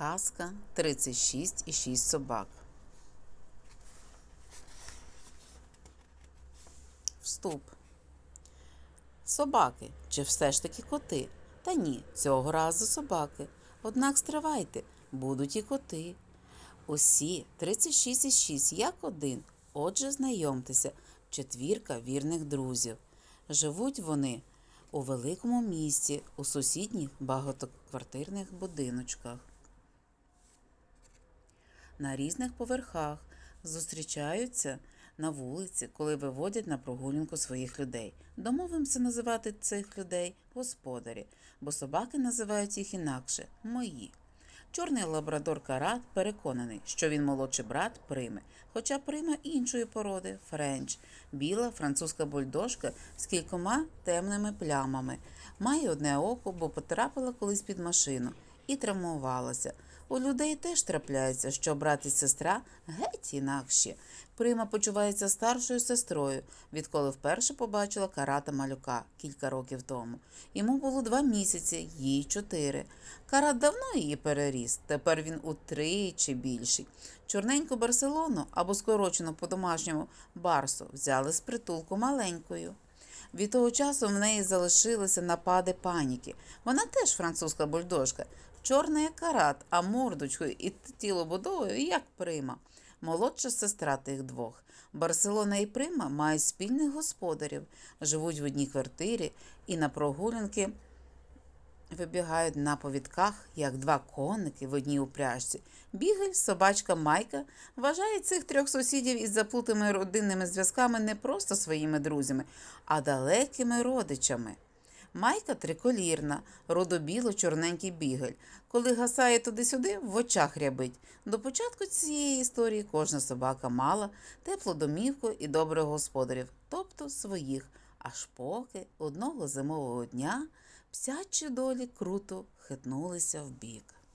Казка 36 і 6 собак. Вступ. Собаки, чи все ж таки коти? Та ні, цього разу собаки. Однак стривайте, будуть і коти. Усі 36 і 6 як один. Отже, знайомтеся, четвірка вірних друзів. Живуть вони у великому місті, у сусідніх багатоквартирних будиночках. На різних поверхах зустрічаються на вулиці, коли виводять на прогулянку своїх людей. Домовимося називати цих людей господарі, бо собаки називають їх інакше мої. Чорний лабрадор Карат переконаний, що він молодший брат Прими, хоча Прима іншої породи френч, біла французька бульдожка з кількома темними плямами. Має одне око, бо потрапила колись під машину і травмувалася. У людей теж трапляється, що брат і сестра геть інакші. Прима почувається старшою сестрою, відколи вперше побачила карата малюка кілька років тому. Йому було два місяці, їй чотири. Карат давно її переріс, тепер він утричі більший. Чорненьку Барселону або скорочену по-домашньому Барсу взяли з притулку маленькою. Від того часу в неї залишилися напади паніки. Вона теж французька бульдожка, чорна як карат, а мордочкою і тілобудовою як прима. Молодша сестра тих двох. Барселона і Прима мають спільних господарів, живуть в одній квартирі і на прогулянки вибігають на повідках, як два коники в одній упряжці. Бігель, собачка Майка вважає цих трьох сусідів із заплутими родинними зв'язками не просто своїми друзями, а далекими родичами. Майка триколірна, родобіло-чорненький бігель. Коли гасає туди-сюди, в очах рябить. До початку цієї історії кожна собака мала теплу домівку і добрих господарів, тобто своїх, аж поки одного зимового дня псячі долі круто хитнулися вбік.